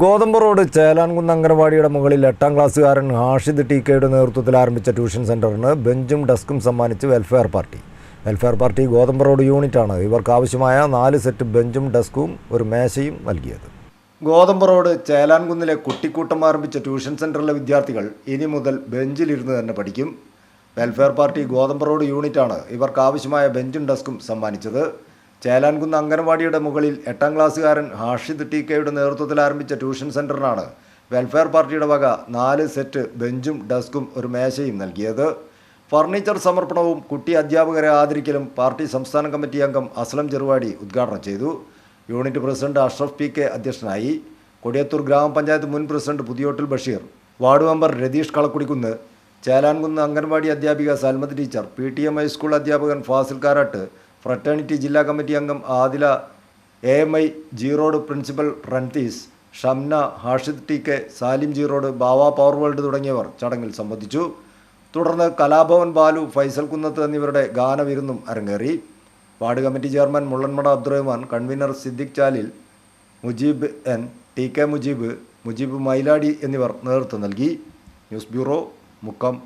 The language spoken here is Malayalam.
ഗോതമ്പ് റോഡ് ചേലാൻകുന്ന് അംഗനവാടിയുടെ മുകളിൽ എട്ടാം ക്ലാസ്സുകാരൻ ഹാഷിദ് ടി കെയുടെ നേതൃത്വത്തിൽ ആരംഭിച്ച ട്യൂഷൻ സെന്ററിന് ബെഞ്ചും ഡെസ്കും സമ്മാനിച്ച് welfare party. Welfare party Gothambu road യൂണിറ്റാണ് ഇവർക്ക് ആവശ്യമായ നാല് സെറ്റ് ബെഞ്ചും ഡെസ്കും ഒരു മേശയും നൽകിയത്. ഗോതമ്പ് റോഡ് ചേലാൻകുന്നിലെ കുട്ടിക്കൂട്ടം ആരംഭിച്ച ട്യൂഷൻ സെന്ററിലെ വിദ്യാർത്ഥികൾ ഇനി മുതൽ ബെഞ്ചിലിരുന്ന് തന്നെ പഠിക്കും. വെൽഫെയർ പാർട്ടി ഗോതമ്പ് റോഡ് യൂണിറ്റാണ് ഇവർക്ക് ആവശ്യമായ ബെഞ്ചും ഡെസ്കും സമ്മാനിച്ചത്. ചേലാൻകുന്ന് അംഗനവാടിയുടെ മുകളിൽ എട്ടാം ക്ലാസ്സുകാരൻ ഹാഷിദ് ടി കെയുടെ നേതൃത്വത്തിൽ ആരംഭിച്ച ട്യൂഷൻ സെന്ററിനാണ് വെൽഫെയർ പാർട്ടിയുടെ വക നാല് സെറ്റ് ബെഞ്ചും ഡെസ്കും ഒരു മേശയും നൽകിയത്. ഫർണിച്ചർ സമർപ്പണവും കുട്ടി അധ്യാപകരെ ആദരിക്കലും പാർട്ടി സംസ്ഥാന കമ്മിറ്റി അംഗം അസ്ലം ചെറുവാടി ഉദ്ഘാടനം ചെയ്തു. Unit president Ashraf P K അധ്യക്ഷനായി. കൊടിയത്തൂർ ഗ്രാമപഞ്ചായത്ത് മുൻ president Puthiyottil Basheer. Ward member Ratheesh Kalakkudikkunnu. Chelankunnu anganwadi അധ്യാപിക Salmath teacher P T M high school അധ്യാപകൻ ഫാസിൽ കാരാട്ട് ഫ്രറ്റേണിറ്റി ജില്ലാ കമ്മിറ്റി അംഗം Adila A M I Jeerode principal Ranthees Shamna Hashid T K Salim Jeerode Bava power world തുടങ്ങിയവർ ചടങ്ങിൽ സംബന്ധിച്ചു. തുടർന്ന് കലാഭവൻ ബാലു ഫൈസൽ കുന്നത്ത് എന്നിവരുടെ ഗാനവിരുന്നും അരങ്ങേറി. Ward committee chairman Mullanmada Abdurahman convener Siddique Chalil Mujeeb N T K Mujeeb Mujeeb Myladi എന്നിവർ നേതൃത്വം നൽകി. News bureau Mukkam.